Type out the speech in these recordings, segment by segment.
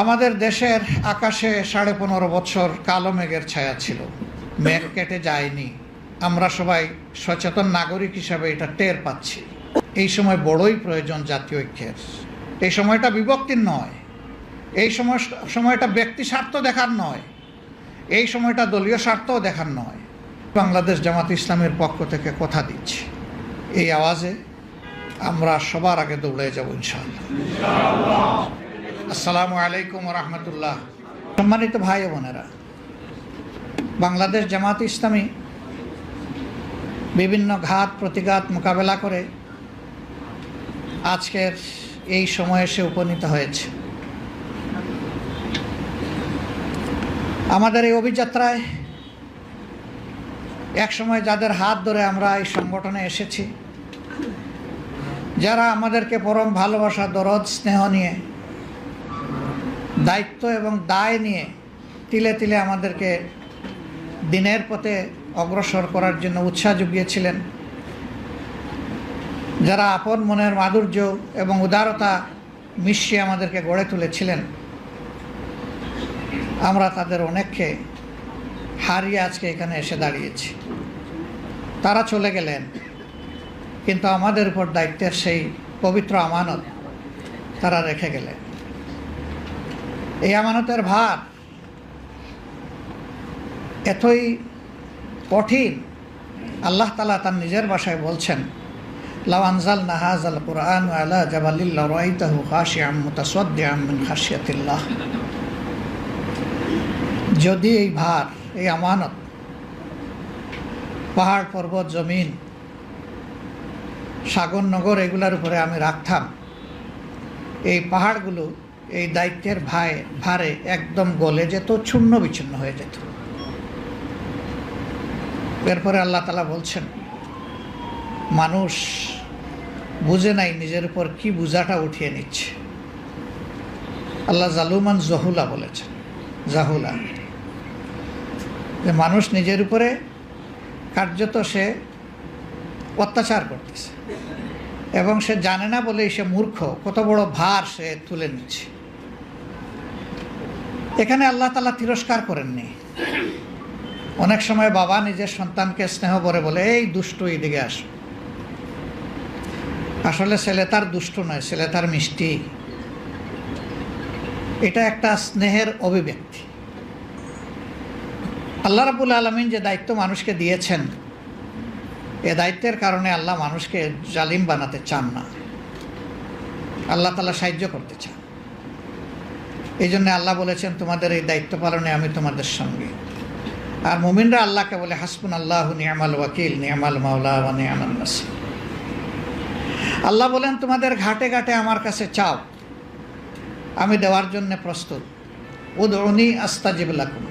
আমাদের দেশের আকাশে সাড়ে পনেরো বছর কালো মেঘের ছায়া ছিল। মেঘ কেটে যায়নি। আমরা সবাই সচেতন নাগরিক হিসাবে এটা টের পাচ্ছি। এই সময় বড়ই প্রয়োজন জাতীয় ঐক্যের। এই সময়টা বিভক্তির নয়। এই সময় সময়টা ব্যক্তি স্বার্থ দেখার নয়। এই সময়টা দলীয় স্বার্থও দেখার নয়। বাংলাদেশ জামাত ইসলামের পক্ষ থেকে কথা দিচ্ছি। এই আওয়াজে আমরা সবার আগে দৌড়ে যাব ইনশাআল্লাহ। আসসালামু আলাইকুম রহমতুল্লাহ সম্মানিত ভাই বোনেরা, বাংলাদেশ জামাত ইসলামী বিভিন্ন ঘাত প্রতিঘাত মোকাবেলা করে আজকের এই সময়ে সে উপনীত হয়েছে। আমাদের এই অভিযাত্রায় একসময় যাদের হাত ধরে আমরা এই সংগঠনে এসেছি, যারা আমাদেরকে পরম ভালোবাসা, দরদ, স্নেহ নিয়ে দায়িত্ব এবং দায় নিয়ে তিলে তিলে আমাদেরকে দিনের পথে অগ্রসর করার জন্য উৎসাহ জুগিয়েছিলেন যারা আপন মনের মাধুর্য এবং উদারতা মিশিয়ে আমাদেরকে গড়ে তুলেছিলেন, আমরা তাদের অনেককে হারিয়ে আজকে এখানে এসে দাঁড়িয়েছি। তারা চলে গেলেন, কিন্তু আমাদের উপর দায়িত্বের সেই পবিত্র আমানত তারা রেখে গেলেন। এই আমানতের ভার এতই কঠিন। আল্লাহ তালা তার নিজের ভাষায় বলছেন, লাউ আনজাল নাহাজ আল কোরআন আলা জাবালিল্লা রাইতাহু খাশিআম মুতাসাদ্দিআম মিন খাশিয়াতিল্লাহ। যদি এই ভার, এই আমানত পাহাড়, পর্বত, জমিন, সাগর, নগর, এগুলার উপরে আমি রাখতাম, এই পাহাড়গুলো এই দায়িত্বের ভাই, ভারে একদম গলে যেত, ছুন্ন বিচ্ছিন্ন হয়ে যেত। এরপরে আল্লাহ তালা বলছেন, মানুষ বুঝে নাই নিজের উপর কি বুঝাটা উঠিয়ে নিচ্ছে। আল্লাহ জালুমান জহুলা বলেছেন, জাহুলা। যে মানুষ নিজের উপরে কার্যত সে অত্যাচার করতেছে এবং সে জানে না বলেই সে মূর্খ, কত বড় ভার সে তুলে নিচ্ছে। এখানে আল্লাহ তালা তিরস্কার করেননি। অনেক সময় বাবা নিজের সন্তানকে স্নেহ করে বলে, এই দুষ্ট, এদিকে আস। আসলে ছেলে তার দুষ্ট নয়, ছেলে তার মিষ্টি। এটা একটা স্নেহের অভিব্যক্তি। আল্লাহ রাবুল আলমিন যে দায়িত্ব মানুষকে দিয়েছেন, এ দায়িত্বের কারণে আল্লাহ মানুষকে জালিম বানাতে চান না। আল্লাহ তালা সাহায্য করতে চান। এই জন্য আল্লাহ বলেছেন, তোমাদের এই দায়িত্ব পালনে আমি তোমাদের সঙ্গে। আর মুমিনরা আল্লাহকে বলে হাসপুন আল্লাহ নিয়ামাল ওয়াকিল, নিয়ামাল মাওলা বা নিয়ামাল নাসির। আল্লাহ বলেন, তোমাদের ঘাটে ঘাটে আমার কাছে চাও। আমি দেওয়ার জন্য প্রস্তুত। উদনি আস্তাজিবুল্লাকুম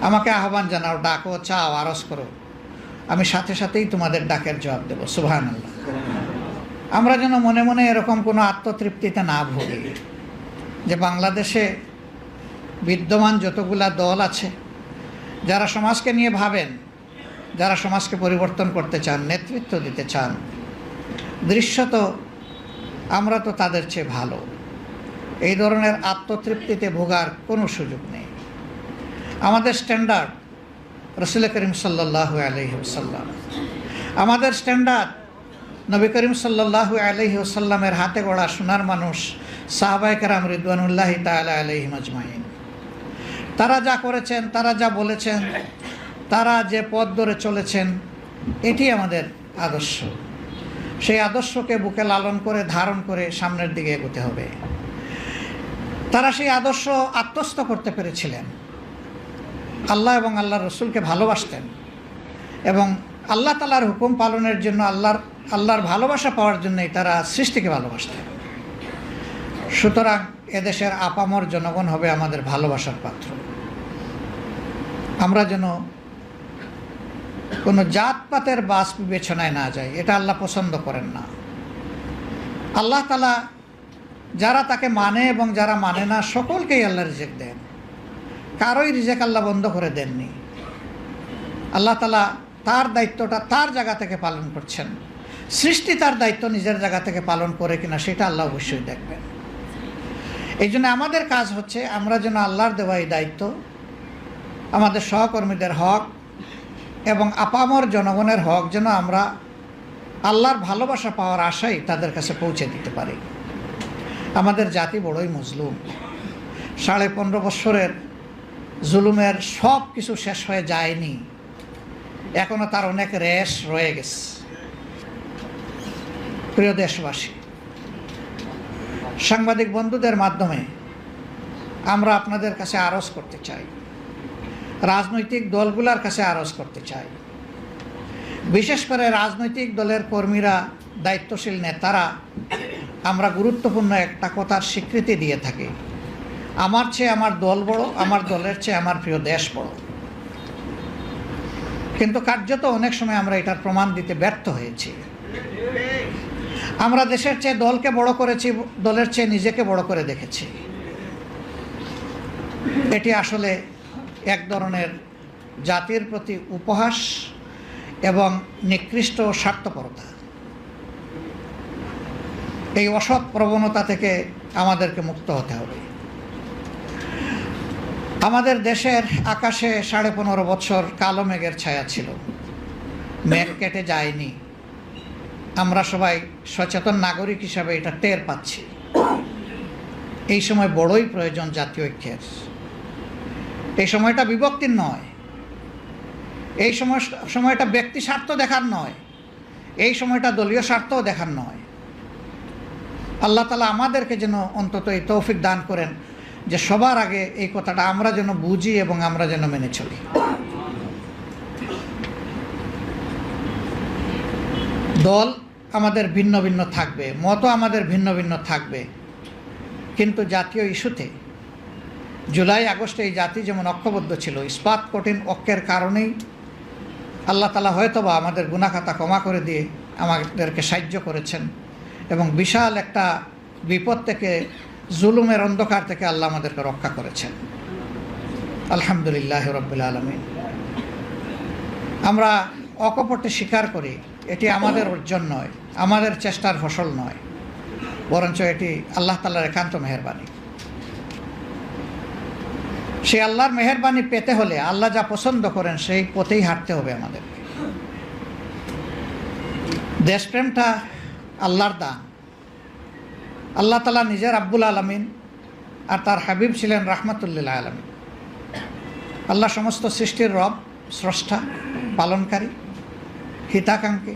আমাকে আহ্বান জানাও, ডাকো, চাও আরস করো। আমি সাথে সাথেই তোমাদের ডাকের জবাব দেবো। সুভান আল্লাহ আমরা যেন মনে মনে এরকম কোনো আত্মতৃপ্তিতে না ভুগি। যে বাংলাদেশে বিদ্যমান যতগুলা দল আছে, যারা সমাজকে নিয়ে ভাবেন, যারা সমাজকে পরিবর্তন করতে চান, নেতৃত্ব দিতে চান, দৃশ্যত আমরা তো তাদের চেয়ে ভালো। এই ধরনের আত্মতৃপ্তিতে ভোগার কোনো সুযোগ নেই। আমাদের স্ট্যান্ডার্ড রসুল করিম সাল্লাহ আলহি ওসাল্লাম আমাদের স্ট্যান্ডার্ড নবী করিম সাল্লাহু আলহি ওসাল্লামের হাতে গড়া সোনার মানুষ সাহবাই কারাম রিদওয়ানুল্লাহ তালা আলহি মজমাইন তারা যা করেছেন, তারা যা বলেছেন, তারা যে পথ ধরে চলেছেন, এটি আমাদের আদর্শ। সেই আদর্শকে বুকে লালন করে, ধারণ করে সামনের দিকে এগোতে হবে। তারা সেই আদর্শ আত্মস্থ করতে পেরেছিলেন। আল্লাহ এবং আল্লাহ রসুলকে ভালোবাসতেন এবং আল্লাহ তালার হুকুম পালনের জন্য, আল্লাহর আল্লাহর ভালোবাসা পাওয়ার জন্যই তারা সৃষ্টিকে ভালোবাসতেন। সুতরাং এদেশের আপামর জনগণ হবে আমাদের ভালোবাসার পাত্র। আমরা যেন কোনো জাতপাতের বাস বিবেচনায় না যাই, এটা আল্লাহ পছন্দ করেন না। আল্লাহ তালা যারা তাকে মানে এবং যারা মানে না, সকলকেই আল্লাহ রিজেক্ট দেন। কারোই রিজেক আল্লাহ বন্ধ করে দেননি। আল্লাহ তালা তার দায়িত্বটা তার জায়গা থেকে পালন করছেন। সৃষ্টি তার দায়িত্ব নিজের জায়গা থেকে পালন করে কিনা, সেটা আল্লাহ অবশ্যই দেখবেন। এই জন্য আমাদের কাজ হচ্ছে আমরা যেন আল্লাহর দেওয়া এই দায়িত্ব, আমাদের সহকর্মীদের হক এবং আপামর জনগণের হক যেন আমরা আল্লাহর ভালোবাসা পাওয়ার আশাই তাদের কাছে পৌঁছে দিতে পারি। আমাদের জাতি বড়ই মজলুম। সাড়ে পনেরো বৎসরের জুলুমের সব কিছু শেষ হয়ে যায়নি। এখনও তার অনেক রেশ রয়ে গেছে। প্রিয় দেশবাসী সাংবাদিক বন্ধুদের মাধ্যমে আমরা আপনাদের কাছে আরজ করতে চাই। রাজনৈতিক দলগুলোর কাছে আরজ করতে চাই। বিশেষ করে রাজনৈতিক দলের কর্মীরা, দায়িত্বশীল নেতারা, আমরা গুরুত্বপূর্ণ একটা কথার স্বীকৃতি দিয়ে থাকি। আমার চেয়ে আমার দল বড়, আমার দলের চেয়ে আমার প্রিয় দেশ বড়। কিন্তু কার্যত অনেক সময় আমরা এটার প্রমাণ দিতে ব্যর্থ হয়েছি। আমরা দেশের চেয়ে দলকে বড় করেছি, দলের চেয়ে নিজেকে বড় করে দেখেছি। এটি আসলে এক ধরনের জাতির প্রতি উপহাস এবং নিকৃষ্ট স্বার্থপরতা। এই অসৎ প্রবণতা থেকে আমাদেরকে মুক্ত হতে হবে। আমাদের দেশের আকাশে সাড়ে পনেরো বছর কালো মেঘের ছায়া ছিল। মেঘ কেটে যায়নি। আমরা সবাই সচেতন নাগরিক হিসাবে এটা টের পাচ্ছি। এই সময় বড়ই প্রয়োজন জাতীয় ঐক্যের। এই সময়টা বিভক্তির নয়। এই সময়, সময়টা ব্যক্তি স্বার্থ দেখার নয়। এই সময়টা দলীয় স্বার্থও দেখার নয়। আল্লাহ তালা আমাদেরকে যেন অন্তত এই তৌফিক দান করেন যে সবার আগে এই কথাটা আমরা যেন বুঝি এবং আমরা যেন মেনে চলি। দল আমাদের ভিন্ন ভিন্ন থাকবে, মতও আমাদের ভিন্ন ভিন্ন থাকবে। কিন্তু জাতীয় ইস্যুতে, জুলাই, আগস্টে এই জাতি যেমন ঐক্যবদ্ধ ছিল, ইস্পাত, কঠিন ঐক্যের কারণেই আল্লাহ তালা হয়তোবা আমাদের গুণাখাতা ক্ষমা করে দিয়ে আমাদেরকে সাহায্য করেছেন এবং বিশাল একটা বিপদ থেকে, জুলুমের অন্ধকার থেকে আল্লাহ আমাদেরকে রক্ষা করেছেন। আলহামদুলিল্লাহ রব্বুল আলমী আমরা অকপটে স্বীকার করি, এটি আমাদের অর্জন নয়। আমাদের চেষ্টার ফসল নয়, বরঞ্চ এটি আল্লাহ তাল্লার একান্ত মেহরবানি। সেই আল্লাহর মেহরবানি পেতে হলে আল্লাহ যা পছন্দ করেন সেই পথেই হাঁটতে হবে আমাদের দেশপ্রেমটা আল্লাহর দান। আল্লাহ তালা নিজের আব্বুল আলমিন আর তার হাবিব ছিলেন রাহমাতুল্লিল্লাহ আলমিন। আল্লাহ সমস্ত সৃষ্টির রব, স্রষ্টা, পালনকারী, হিতাকাঙ্ক্ষী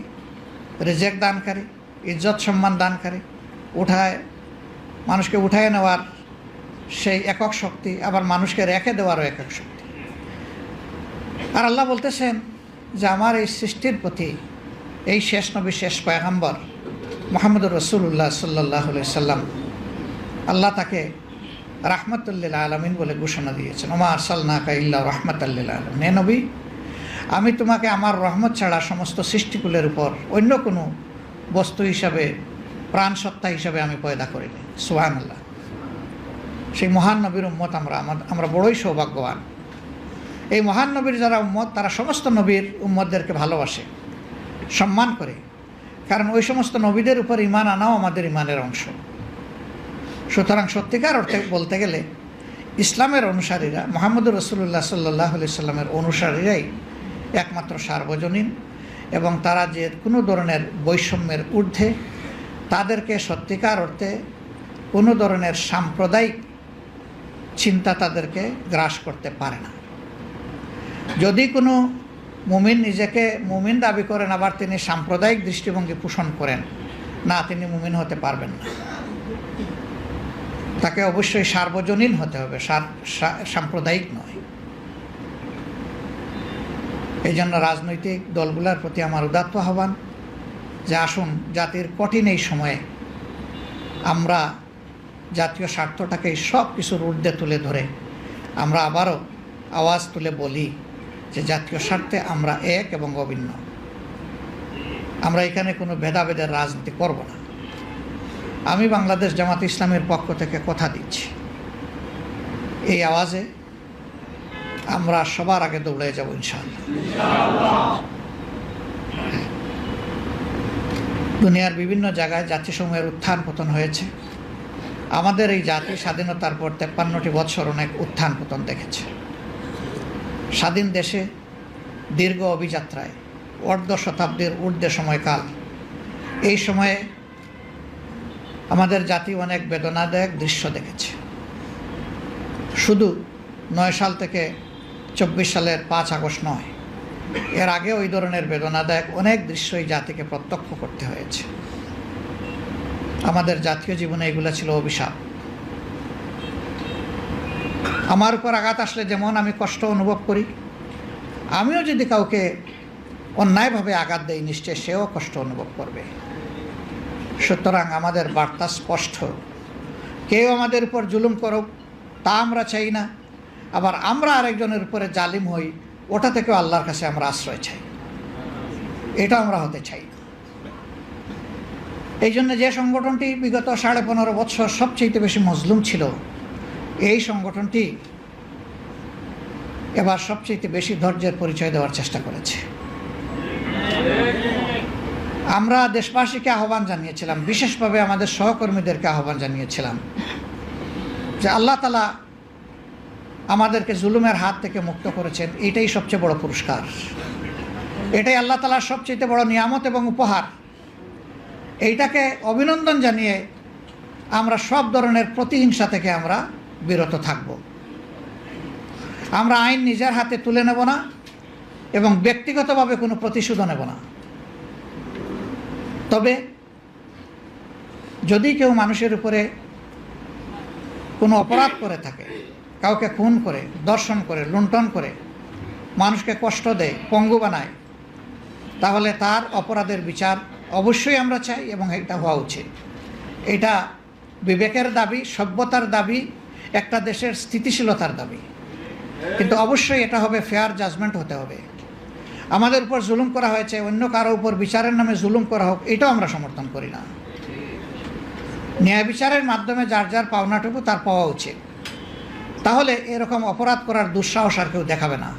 রেজেক দানকারী, ইজ্জত সম্মান দানকারী, উঠায়, মানুষকে উঠায় নেওয়ার সেই একক শক্তি, আবার মানুষকে রেখে দেওয়ারও একক শক্তি। আর আল্লাহ বলতেছেন যে আমার এই সৃষ্টির প্রতি এই শেষ নবী শেষ পয়গাম্বর মোহাম্মদুর রসুল্লাহ সাল্লাহ সাল্লাম, আল্লাহ তাকে রাহমাতুল্লিল আলমিন বলে ঘোষণা দিয়েছেন। ওমা আরসাল্লাকা ইল্লা রহমতাল্লিল আলম নে নবী আমি তোমাকে আমার রহমত ছাড়া সমস্ত সৃষ্টিকুলের উপর অন্য কোনো বস্তু হিসাবে প্রাণ সত্তা হিসাবে আমি পয়দা করিনি। সুহান আল্লাহ সেই মহান নবীর উম্মত আমরা আমরা বড়ই সৌভাগ্যবান। এই মহান নবীর যারা উম্মত, তারা সমস্ত নবীর উম্মতদেরকে ভালোবাসে, সম্মান করে। কারণ ওই সমস্ত নবীদের উপর ইমান আনাও আমাদের ইমানের অংশ। সুতরাং সত্যিকার অর্থে বলতে গেলে, ইসলামের অনুসারীরা, মোহাম্মদুর রসুল্লাহ সাল্লাহ সাল্লামের অনুসারীরাই একমাত্র সার্বজনীন এবং তারা যে কোনো ধরনের বৈষম্যের ঊর্ধ্বে তাদেরকে সত্যিকার অর্থে কোনো ধরনের সাম্প্রদায়িক চিন্তা তাদেরকে গ্রাস করতে পারে না। যদি কোনো মুমিন নিজেকে মুমিন দাবি করেন, আবার তিনি সাম্প্রদায়িক দৃষ্টিভঙ্গি পোষণ করেন, না, তিনি মুমিন হতে পারবেন না। তাকে অবশ্যই সার্বজনীন হতে হবে সাম্প্রদায়িক নয়। এই জন্য রাজনৈতিক দলগুলোর প্রতি আমার উদাত্ত আহ্বান যে আসুন জাতির কঠিন এই সময়ে আমরা জাতীয় স্বার্থটাকে সব কিছুর ঊর্ধ্বে তুলে ধরে আমরা আবারও আওয়াজ তুলে বলি যে জাতীয় স্বার্থে আমরা এক এবং অভিন্ন। আমরা এখানে কোনো ভেদাভেদের রাজনীতি করব না। আমি বাংলাদেশ জামাত ইসলামের পক্ষ থেকে কথা দিচ্ছি। এই আওয়াজে আমরা সবার আগে দৌড়ে যাব, ইনশাআল্লাহ। দুনিয়ার বিভিন্ন জায়গায় জাতিসমূহের উত্থান পতন হয়েছে। আমাদের এই জাতি স্বাধীনতার পর তেপ্পান্নটি বছর অনেক উত্থান পতন দেখেছে। স্বাধীন দেশে দীর্ঘ অভিযাত্রায়, অর্ধ শতাব্দীর ঊর্ধ্বে সময়কাল। এই সময়ে আমাদের জাতি অনেক বেদনাদায়ক দৃশ্য দেখেছে। শুধু নয় সাল থেকে চব্বিশ সালের পাঁচ আগস্ট নয়। এর আগে ওই ধরনের বেদনাদায়ক অনেক দৃশ্যই জাতিকে প্রত্যক্ষ করতে হয়েছে। আমাদের জাতীয় জীবনে এগুলো ছিল অভিশাপ। আমার উপর আঘাত আসলে যেমন আমি কষ্ট অনুভব করি, আমিও যদি কাউকে অন্যায়ভাবে আঘাত দেই, নিশ্চয় সেও কষ্ট অনুভব করবে। সুতরাং আমাদের বার্তা স্পষ্ট। কেউ আমাদের উপর জুলুম করুক, তা আমরা চাই না। আবার আমরা আরেকজনের উপরে জালিম হই, ওটা থেকেও আল্লাহর কাছে আমরা আশ্রয় চাই। এটা আমরা হতে চাই। এই জন্য যে সংগঠনটি বিগত সাড়ে পনেরো বছর সবচেয়ে বেশি মজলুম ছিল, এই সংগঠনটি এবার সবচেয়ে বেশি ধৈর্যের পরিচয় দেওয়ার চেষ্টা করেছে। আমরা দেশবাসীকে আহ্বান জানিয়েছিলাম, বিশেষভাবে আমাদের সহকর্মীদেরকে আহ্বান জানিয়েছিলাম যে আল্লাহ তালা আমাদেরকে জুলুমের হাত থেকে মুক্ত করেছেন। এটাই সবচেয়ে বড় পুরস্কার। এটাই আল্লাহ তালার সবচেয়ে বড় নিয়ামত এবং উপহার। এইটাকে অভিনন্দন জানিয়ে আমরা সব ধরনের প্রতিহিংসা থেকে আমরা বিরত থাকব। আমরা আইন নিজের হাতে তুলে নেব না এবং ব্যক্তিগতভাবে কোনো প্রতিশোধ নেব না। তবে যদি কেউ মানুষের উপরে কোনো অপরাধ করে থাকে কাউকে খুন করে, দর্শন করে, লুণ্ঠন করে, মানুষকে কষ্ট দেয়, পঙ্গু বানায়, তাহলে তার অপরাধের বিচার অবশ্যই আমরা চাই এবং এটা হওয়া উচিত। এটা বিবেকের দাবি, সভ্যতার দাবি, একটা দেশের স্থিতিশীলতার দাবি। কিন্তু অবশ্যই এটা হবে ফেয়ার জাজমেন্ট হতে হবে। আমাদের উপর জুলুম করা হয়েছে, অন্য কারও উপর বিচারের নামে জুলুম করা হোক, এটাও আমরা সমর্থন করি না। ন্যায় বিচারের মাধ্যমে যার যার পাওনাটুকু তার পাওয়া উচিত। তাহলে এরকম অপরাধ করার দুঃসাহস আর কেউ দেখাবে না।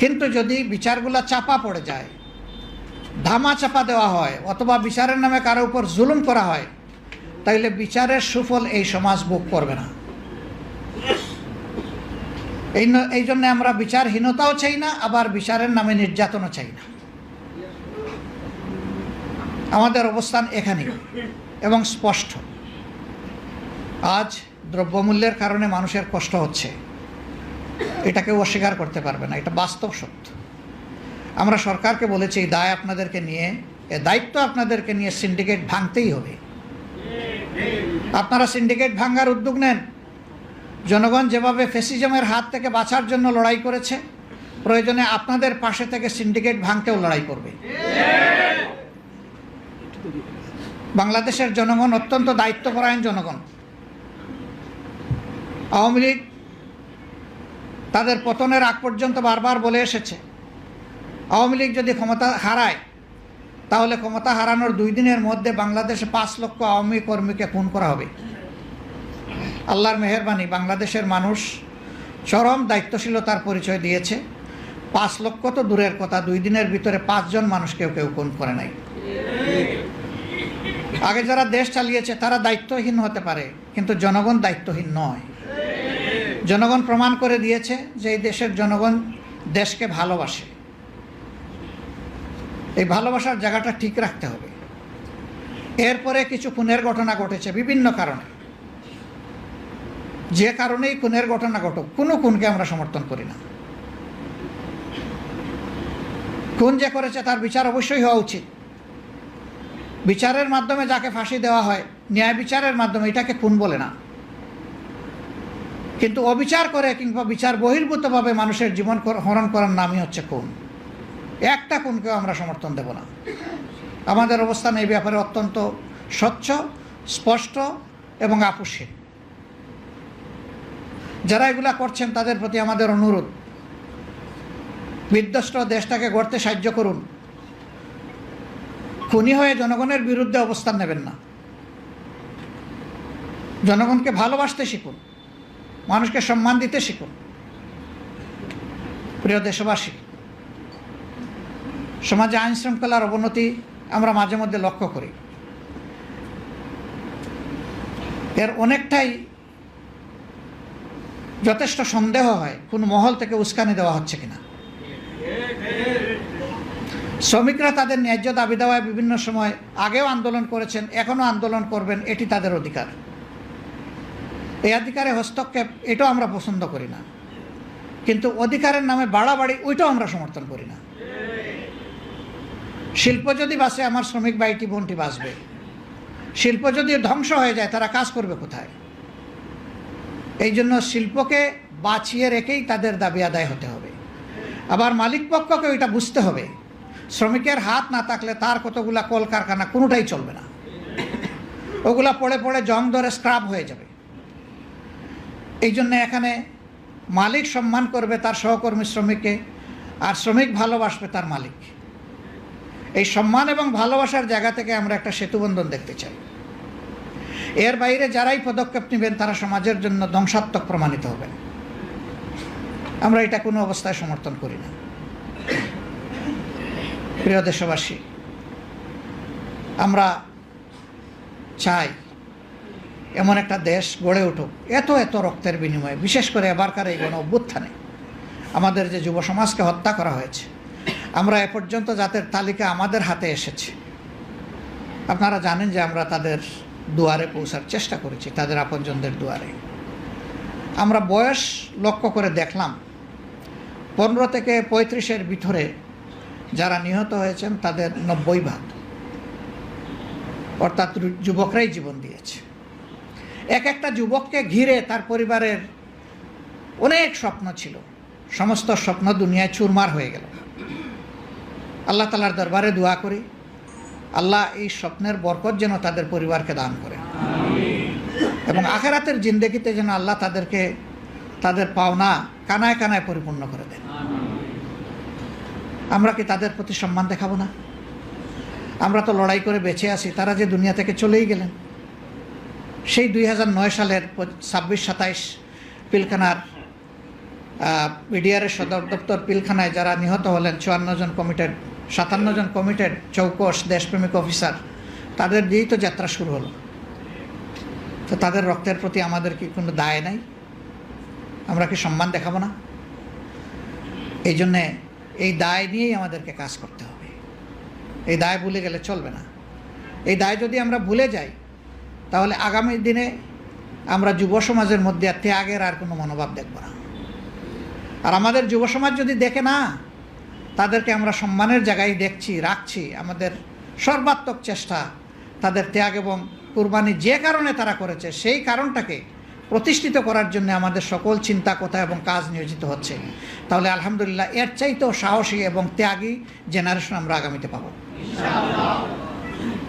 কিন্তু যদি বিচারগুলো চাপা পড়ে যায়, ধামা চাপা দেওয়া হয়, অথবা বিচারের নামে কারও উপর জুলুম করা হয়, তাইলে বিচারের সুফল এই সমাজ ভোগ করবে না। এই এই জন্য আমরা বিচারহীনতাও চাই না, আবার বিচারের নামে নির্যাতনও চাই না। আমাদের অবস্থান এখানেই, এবং স্পষ্ট। আজ দ্রব্যমূল্যের কারণে মানুষের কষ্ট হচ্ছে। এটাকে অস্বীকার করতে পারবে না, এটা বাস্তব সত্য। আমরা সরকারকে বলেছি, এই দায় আপনাদেরকে নিয়ে, এ দায়িত্ব আপনাদেরকে নিয়ে সিন্ডিকেট ভাঙতেই হবে। আপনারা সিন্ডিকেট ভাঙার উদ্যোগ নেন। জনগণ যেভাবে ফেসিজমের হাত থেকে বাঁচার জন্য লড়াই করেছে, প্রয়োজনে আপনাদের পাশে থেকে সিন্ডিকেট ভাঙতেও লড়াই করবে। বাংলাদেশের জনগণ অত্যন্ত দায়িত্বপরায়ণ জনগণ। আওয়ামী লীগ তাদের পতনের আগ পর্যন্ত বারবার বলে এসেছে, আওয়ামী লীগ যদি ক্ষমতা হারায়, তাহলে ক্ষমতা হারানোর দুই দিনের মধ্যে বাংলাদেশে পাঁচ লক্ষ আওয়ামী কর্মীকে খুন করা হবে। আল্লাহর মেহরবানি, বাংলাদেশের মানুষ চরম দায়িত্বশীলতার পরিচয় দিয়েছে। পাঁচ লক্ষ তো দূরের কথা, দুই দিনের ভিতরে পাঁচজন মানুষ কেউ কেউ খুন করে নাই। আগে যারা দেশ চালিয়েছে, তারা দায়িত্বহীন হতে পারে, কিন্তু জনগণ দায়িত্বহীন নয়। জনগণ প্রমাণ করে দিয়েছে যে এই দেশের জনগণ দেশকে ভালোবাসে। এই ভালোবাসার জায়গাটা ঠিক রাখতে হবে। এরপরে কিছু খুনের ঘটনা ঘটেছে বিভিন্ন কারণে। যে কারণেই খুনের ঘটনা ঘটুক, কোনো খুনকে আমরা সমর্থন করি না। খুন যে করেছে তার বিচার অবশ্যই হওয়া উচিত। বিচারের মাধ্যমে যাকে ফাঁসি দেওয়া হয়, ন্যায় বিচারের মাধ্যমে এটাকে খুন বলে না। কিন্তু অবিচার করে কিংবা বিচার বহির্ভূতভাবে মানুষের জীবন হরণ করার নামই হচ্ছে খুন। একটা খুনকেও আমরা সমর্থন দেব না। আমাদের অবস্থান এই ব্যাপারে অত্যন্ত স্বচ্ছ, স্পষ্ট এবং আপুসীন যারা এগুলা করছেন, তাদের প্রতি আমাদের অনুরোধ, বিধ্বস্ত দেশটাকে গড়তে সাহায্য করুন। খুনি হয়ে জনগণের বিরুদ্ধে অবস্থান নেবেন না। জনগণকে ভালোবাসতে শিখুন। মানুষকে সম্মান দিতে শিখুন। প্রিয় দেশবাসী, সমাজে আইন শৃঙ্খলার অবনতি আমরা মাঝে মধ্যে লক্ষ্য করি। এর অনেকটাই যথেষ্ট সন্দেহ হয় কোন মহল থেকে উস্কানি দেওয়া হচ্ছে কিনা। শ্রমিকরা তাদের ন্যায্য দাবি দেওয়ায় বিভিন্ন সময় আগেও আন্দোলন করেছেন, এখনও আন্দোলন করবেন, এটি তাদের অধিকার। এই অধিকারে হস্তক্ষেপ, এটাও আমরা পছন্দ করি না। কিন্তু অধিকারের নামে বাড়াবাড়ি, ওইটাও আমরা সমর্থন করি না। শিল্প যদি বাসে আমার শ্রমিক ভাইটি বোনটি বাঁচবে। শিল্প যদি ধ্বংস হয়ে যায়, তারা কাজ করবে কোথায়? এই জন্য শিল্পকে বাঁচিয়ে রেখেই তাদের দাবি আদায় হতে হবে। আবার মালিক পক্ষকে ওইটা বুঝতে হবে। শ্রমিকের হাত না থাকলে তার কতগুলা কলকারখানা কোনোটাই চলবে না। ওগুলা পড়ে পড়ে জং ধরে স্ক্রাব হয়ে যাবে। এই জন্য এখানে মালিক সম্মান করবে তার সহকর্মী শ্রমিককে আর শ্রমিক ভালোবাসবে তার মালিক। এই সম্মান এবং ভালোবাসার জায়গা থেকে আমরা একটা সেতুবন্ধন দেখতে চাই। এর বাইরে যারাই পদক্ষেপ নেবেন, তারা সমাজের জন্য ধ্বংসাত্মক প্রমাণিত হবেন। আমরা এটা কোনো অবস্থায় সমর্থন করি না। প্রিয় দেশবাসী, আমরা চাই এমন একটা দেশ গড়ে উঠুক, এত এত রক্তের বিনিময়ে, বিশেষ করে এবারকার এই গণ অভ্যুত্থানে আমাদের যে যুব সমাজকে হত্যা করা হয়েছে, আমরা এ পর্যন্ত যাদের তালিকা আমাদের হাতে এসেছে। আপনারা জানেন যে আমরা তাদের দুয়ারে পৌঁছার চেষ্টা করেছি, তাদের আপনজনদের দুয়ারে। আমরা বয়স লক্ষ্য করে দেখলাম, পনেরো থেকে পঁয়ত্রিশের ভিতরে যারা নিহত হয়েছেন, তাদের নব্বই ভাগ অর্থাৎ যুবকরাই জীবন দিয়েছে। এক একটা যুবককে ঘিরে তার পরিবারের অনেক স্বপ্ন ছিল। সমস্ত স্বপ্ন দুনিয়ায় চুরমার হয়ে গেল। আল্লাহ তালার দরবারে দোয়া করি। আল্লাহ এই স্বপ্নের বরকত যেন তাদের পরিবারকে দান করে। এবং আখেরাতের জিন্দেগিতে যেন আল্লাহ তাদেরকে তাদের পাওনা কানায় কানায় পরিপূর্ণ করে দেন। আমরা কি তাদের প্রতি সম্মান দেখাবো না? আমরা তো লড়াই করে বেঁচে আছি, তারা যে দুনিয়া থেকে চলেই গেলেন। সেই দুই হাজার নয় সালের ছাব্বিশ সাতাইশ পিলখানার বিডিআরের সদর দপ্তর পিলখানায় যারা নিহত হলেন, চুয়ান্ন জন কমিটেড, সাতান্ন জন কমিটেড চৌকস দেশপ্রেমিক অফিসার, তাদের দিয়েই তো যাত্রা শুরু হলো। তো তাদের রক্তের প্রতি আমাদের কি কোনো দায় নাই? আমরা কি সম্মান দেখাবো না? এই জন্যে এই দায় নিয়েই আমাদেরকে কাজ করতে হবে। এই দায় ভুলে গেলে চলবে না। এই দায় যদি আমরা ভুলে যাই তাহলে আগামী দিনে আমরা যুব সমাজের মধ্যে আর ত্যাগের আর কোনো মনোভাব দেখব না। আর আমাদের যুব সমাজ যদি দেখে না, তাদেরকে আমরা সম্মানের জায়গায় দেখছি, রাখছি, আমাদের সর্বাত্মক চেষ্টা তাদের ত্যাগ এবং কুরবানি যে কারণে তারা করেছে, সেই কারণটাকে প্রতিষ্ঠিত করার জন্য আমাদের সকল চিন্তা, কথা এবং কাজ নিয়োজিত হচ্ছে। তাহলে আলহামদুলিল্লাহ, এর চাইতেও সাহসী এবং ত্যাগী জেনারেশন আমরা আগামীতে পাবো।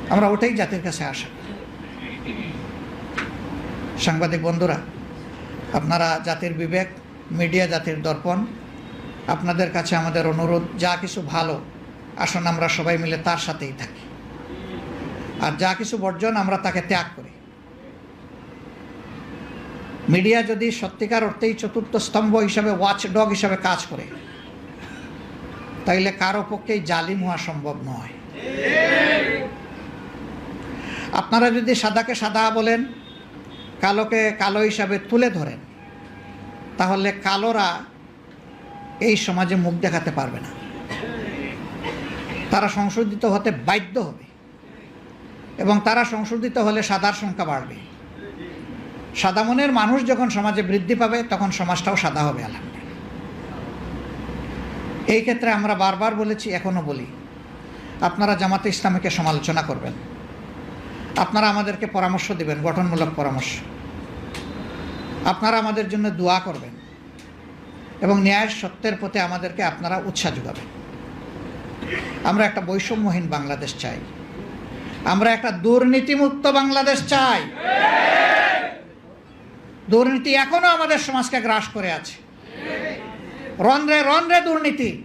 আমরা ওটাই জাতির কাছে আসা। সাংবাদিক বন্ধুরা, আপনারা জাতির বিবেক, মিডিয়া জাতির দর্পণ, আপনাদের কাছে আমাদের অনুরোধ, যা কিছু ভালো, আসুন আমরা সবাই মিলে তার সাথেই থাকি। আর যা কিছু বর্জন আমরা তাকে ত্যাগ করি। মিডিয়া যদি সত্যিকার অর্থেই চতুর্থ স্তম্ভ হিসাবে ওয়াচ ডগ হিসাবে কাজ করে, তাইলে কারও পক্ষেই জালিম হওয়া সম্ভব নয়। আপনারা যদি সাদাকে সাদা বলেন কালোকে কালো হিসাবে তুলে ধরেন, তাহলে কালোরা এই সমাজে মুখ দেখাতে পারবে না। তারা সংশোধিত হতে বাধ্য হবে এবং তারা সংশোধিত হলে সাদার সংখ্যা বাড়বে। সাদা মনের মানুষ যখন সমাজে বৃদ্ধি পাবে, তখন সমাজটাও সাদা হবে, আলহামদুলিল্লাহ। এই ক্ষেত্রে আমরা বারবার বলেছি এখনও বলি, আপনারা জামাতে ইসলামীকে সমালোচনা করবেন। আপনারা আমাদেরকে পরামর্শ দেবেন, গঠনমূলক পরামর্শ। আপনারা আমাদের জন্য দোয়া করবেন এবং ন্যায়ের সত্যের পথে আমাদেরকে আপনারা উৎসাহ যোগাবেন। আমরা একটা বৈষম্যহীন বাংলাদেশ চাই। আমরা একটা দুর্নীতিমুক্ত বাংলাদেশ চাই। দুর্নীতি এখনও আমাদের সমাজকে গ্রাস করে আছে। রন্ধ্রে রন্ধ্রে দুর্নীতি।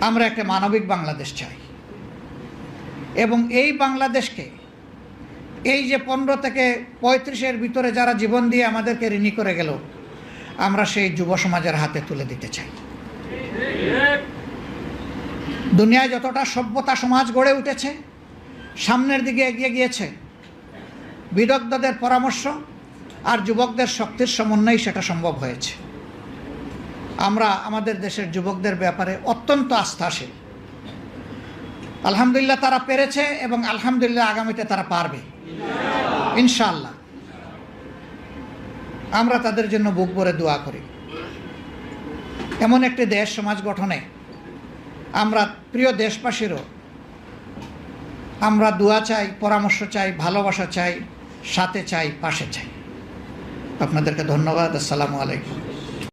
আমরা একটা মানবিক বাংলাদেশ চাই। এবং এই বাংলাদেশকে, এই যে পনেরো থেকে পঁয়ত্রিশের ভিতরে যারা জীবন দিয়ে আমাদেরকে ঋণী করে গেল, আমরা সেই যুব সমাজের হাতে তুলে দিতে চাই। দুনিয়ায় যতটা সভ্যতা সমাজ গড়ে উঠেছে, সামনের দিকে এগিয়ে গিয়েছে, বিদগ্ধদের পরামর্শ আর যুবকদের শক্তির সমন্বয়ে সেটা সম্ভব হয়েছে। আমরা আমাদের দেশের যুবকদের ব্যাপারে অত্যন্ত আস্থাশীল। আলহামদুলিল্লাহ তারা পেরেছে এবং আলহামদুলিল্লাহ আগামীতে তারা পারবে। ইনশাআল্লাহ। আমরা তাদের জন্য বুক ভরে দোয়া করি। এমন একটি দেশ সমাজ গঠনে আমরা প্রিয় দেশবাসীরও আমরা দোয়া চাই, পরামর্শ চাই, ভালোবাসা চাই, সাথে চাই, পাশে চাই। আপনাদেরকে ধন্যবাদ। আসসালামু আলাইকুম।